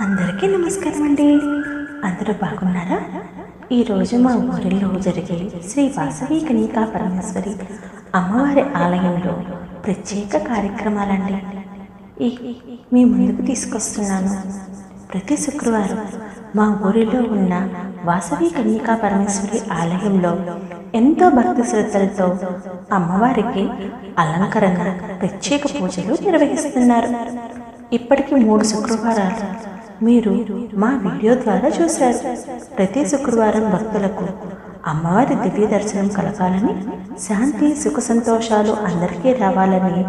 అందరికీ నమస్కారం అండి. అందరూ బాగున్నారా? ఈరోజు మా ఊరిలో జరిగే శ్రీ వాసవి కనీకా పరమేశ్వరి అమ్మవారి ఆలయంలో ప్రత్యేక కార్యక్రమాలండి. ఈ మీ ముందుకు తీసుకొస్తున్నాను. ప్రతి శుక్రవారం మా ఊరిలో ఉన్న వాసవి కన్యకా పరమేశ్వరి ఆలయంలో ఎంతో భక్తి శ్రద్ధలతో అమ్మవారికి అలంకరణ ప్రత్యేక పూజలు నిర్వహిస్తున్నారు. ఇప్పటికి మూడు శుక్రవారాలు. మీరు మా వీడియో ద్వారా చూశారు. ప్రతి శుక్రవారం భక్తులకు అమ్మవారి దివ్య దర్శనం కలగాలని శాంతి సుఖ సంతోషాలు అందరికీ రావాలని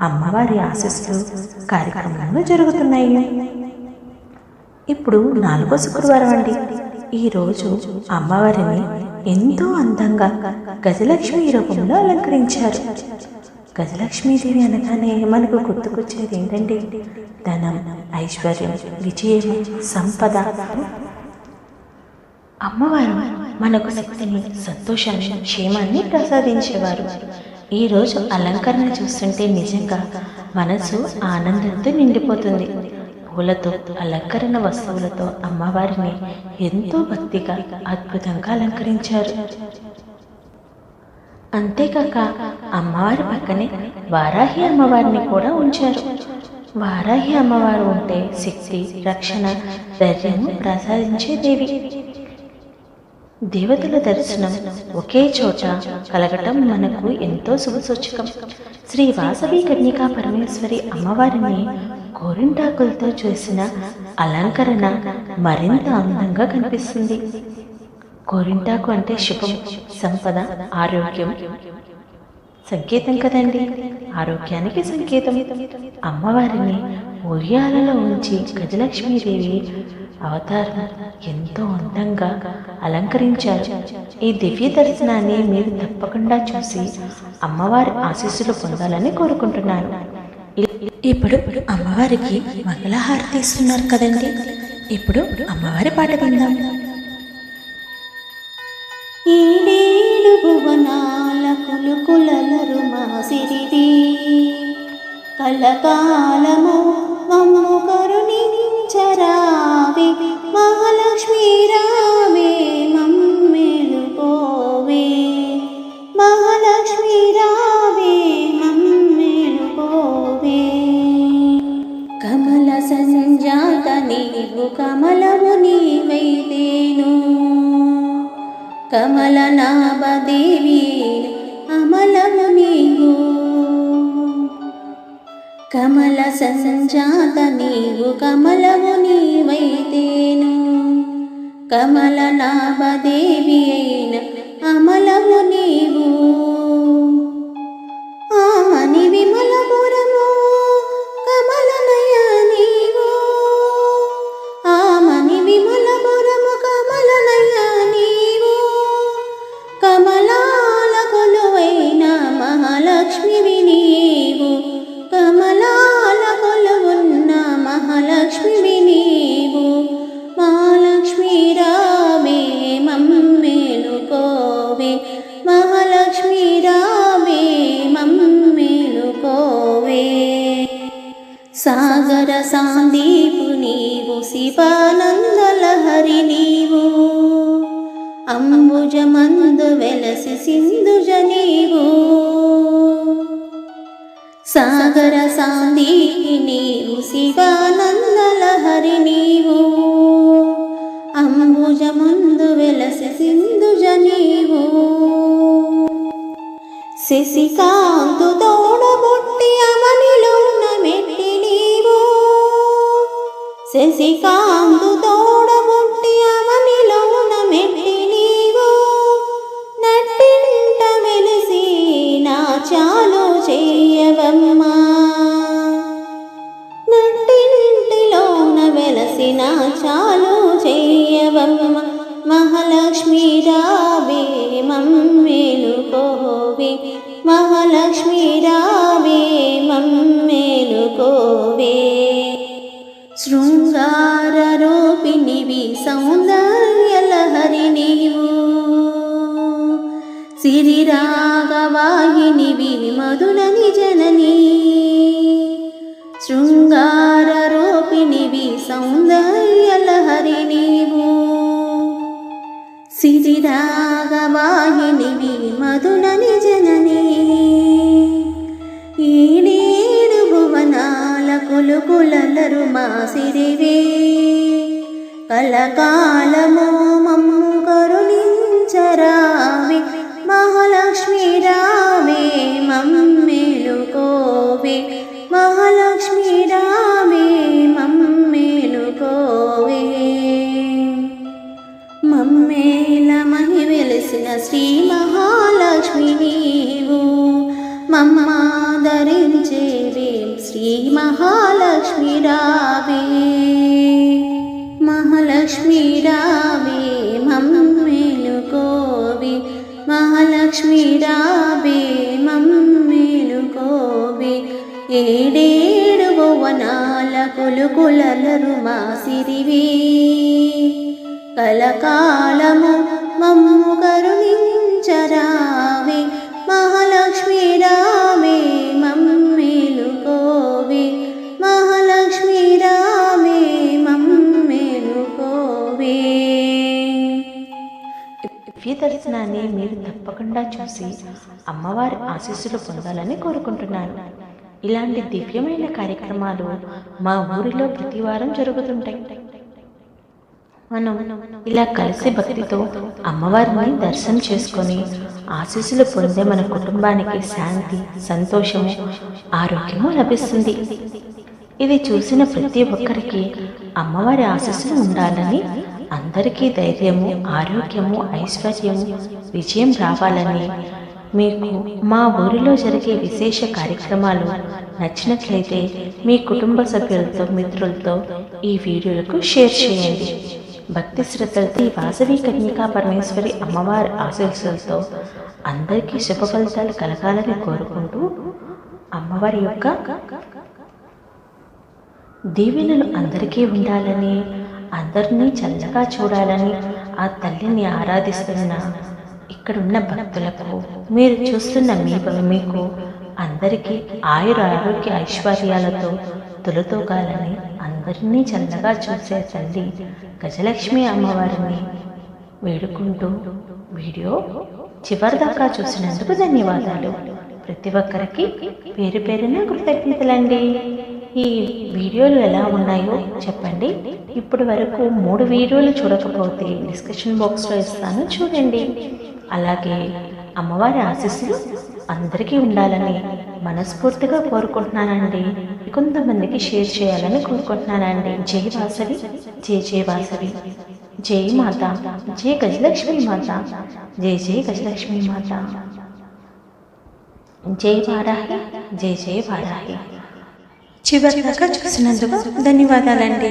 అమ్మవారి ఆశీస్సులు కార్యక్రమాలు జరుగుతున్నాయి. ఇప్పుడు నాలుగో శుక్రవారం అండి. ఈరోజు అమ్మవారిని ఎంతో అందంగా గజలక్ష్మి రూపంలో అలంకరించారు. గజలక్ష్మీదేవి అనగానే మనకు గుర్తుకొచ్చేది ఏంటండి ధనం ఐశ్వర్యం విజయం సంపద. అమ్మవారు మనకు శక్తిని సంతోషాన్ని క్షేమాన్ని ప్రసాదించేవారు. ఈరోజు అలంకరణ చూస్తుంటే నిజంగా మనసు ఆనందంతో నిండిపోతుంది. పూలతో అలంకరణ వస్తువులతో అమ్మవారిని ఎంతో భక్తిగా అద్భుతంగా అలంకరించారు. అంతేకాక అమ్మవారి పక్కనే వారాహి అమ్మవారిని కూడా ఉంచారు. వారాహి అమ్మవారు ఉంటే శక్తి రక్షణ ధైర్యము ప్రసాదించే దేవి. దేవతల దర్శనం ఒకే చోట కలగటం మనకు ఎంతో శుభసూచకం శ్రీ వాసవి కన్యకా పరమేశ్వరి అమ్మవారిని గోరింటాకులతో చేసిన అలంకరణ మరింత అందంగా కనిపిస్తుంది. గోరింటాకు అంటే శుభం సంపద ఆరోగ్యం. సంకేతం కదండి. ఆరోగ్యానికి సంకేతం. అమ్మవారిని ఉయ్యాలలో ఉంచి గజలక్ష్మీదేవి అవతారం ఎంతో అందంగా అలంకరించారు. ఈ దివ్య దర్శనాన్ని మీరు తప్పకుండా చూసి అమ్మవారి ఆశీస్సులు పొందాలని కోరుకుంటున్నాను. ఇప్పుడు అమ్మవారికి మంగళహారతి ఇస్తున్నారు కదండి. ఇప్పుడు అమ్మవారి పాట విందాం. ఈడేడు భువనాల కులుకులరు మా సిరిది. కలకాలము మమ్ము కరుణించరావి మహాలక్ష్మీరా కమల నాభదేవి అమలము నీవు. కమల సంజాత నీవు కమలము నీవైతేను. కమల సాగర సాందీపు నీవు శివానందలహరి నీవు. అంబుజమందు వెలసి సింధుజ నీవు. సాగర సాందీపు నీవు శివానందలహరి నీవు. అంబుజమందు వెలసి సింధుజ నీవు. శశికాంతు తోడబుట్టి అమనిలో మెట్టి శశికాంతు తోడబుట్టి అవనిలోన మెట్టి నీవు. నట్టింట మెలిసి నా చాలు సిరిరాగవాహినివి మధునని జనని. ఈ నేడు భువనాల కులుకులలరు మా సిరివే. కలకాలము మమ్ము కరుణించరా. మహాలక్ష్మి రావే మహాలక్ష్మి రావే మమ్మేలుకోవే. మహాలక్ష్మి రావే మమ్మేలుకోవే. ఏడేడు భువనాల కులుకులలరు మా సిరివే. కలకాలము మమ్ము కరుణించరావే. మహాలక్ష్మి రా దర్శనాన్ని మీరు తప్పకుండా చూసి అమ్మవారి ఆశీస్సులు పొందాలని కోరుకుంటున్నాను. ఇలాంటి దివ్యమైన కార్యక్రమాలు మా ఊరిలో ప్రతి వారం జరుగుతుంటాయి. మనం ఇలా కలిసి భక్తితో అమ్మవారిని దర్శనం చేసుకొని ఆశీస్సులు పొందే మన కుటుంబానికి శాంతి సంతోషము ఆరోగ్యము లభిస్తుంది. ఇది చూసిన ప్రతి ఒక్కరికి అమ్మవారి ఆశీస్సులు ఉండాలని అందరికీ ధైర్యము ఆరోగ్యము ఐశ్వర్యము విజయం రావాలని మీకు మా ఊరిలో జరిగే విశేష కార్యక్రమాలు నచ్చినట్లయితే మీ కుటుంబ సభ్యులతో మిత్రులతో ఈ వీడియోలకు షేర్ చేయండి. భక్తి శ్రద్ధలతో వాసవి కన్యకా పరమేశ్వరి అమ్మవారి ఆశీస్సులతో అందరికీ శుభ ఫలితాలు కలగాలని కోరుకుంటూ అమ్మవారి యొక్క దీవెనలు అందరికీ ఉండాలని అందరినీ చల్లగా చూడాలని ఆ తల్లిని ఆరాధిస్తున్న ఇక్కడున్న భక్తులకు మీరు చూస్తున్న మీ మీకు అందరికీ ఆయుర ఆరోగ్య ఐశ్వర్యాలతో తొలతూగాలని అందరినీ చల్లగా చూసే తల్లి గజలక్ష్మి అమ్మవారిని వేడుకుంటూ వీడియో చివరిదాకా చూసినందుకు ధన్యవాదాలు. ప్రతి ఒక్కరికి పేరు పేరున కృతజ్ఞతలండి. ఈ వీడియోలు ఎలా ఉన్నాయో చెప్పండి. ఇప్పటి వరకు మూడు వీడియోలు చూడకపోతే డిస్కషన్ బాక్స్లో ఇస్తాను చూడండి. అలాగే అమ్మవారి ఆశీస్సులు అందరికీ ఉండాలని మనస్ఫూర్తిగా కోరుకుంటున్నానండి. కొంతమందికి షేర్ చేయాలని కోరుకుంటున్నానండి. జై వాసవి జై జై వాసవి. జై మాత జై గజలక్ష్మి మాత జై జై గజలక్ష్మి మాత. జై వారాహి జై జై వారాహి. చివరిదాకా చూసినందుకు ధన్యవాదాలండి.